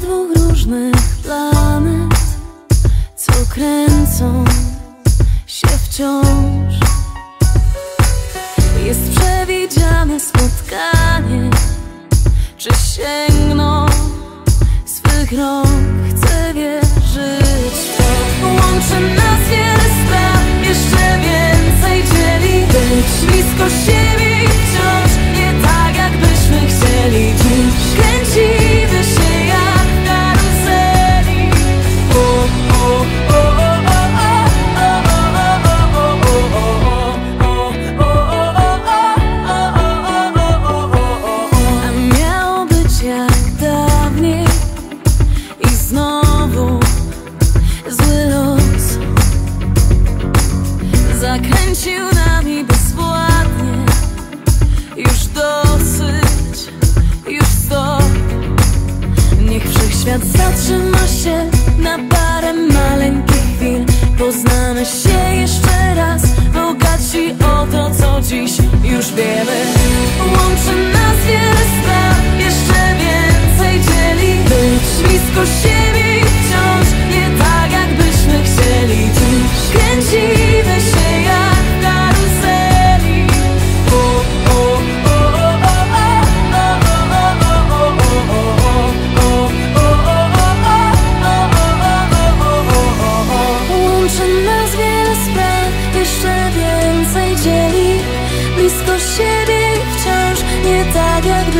dwóch różnych planet Co kręcą się wciąż. Jest przewidziane spotkanie Czy sięgną swych rąk Chcę wierzyć w to. Łączy zakręcił nami bezwładnie. Już dosyć, już stop. Niech wszechświat zatrzyma się na parę maleńkich chwil Poznamy się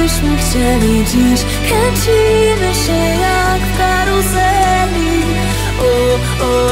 jakbyśmy chcieli Dziś. Kręcimy się jak w karuzeli. O, o,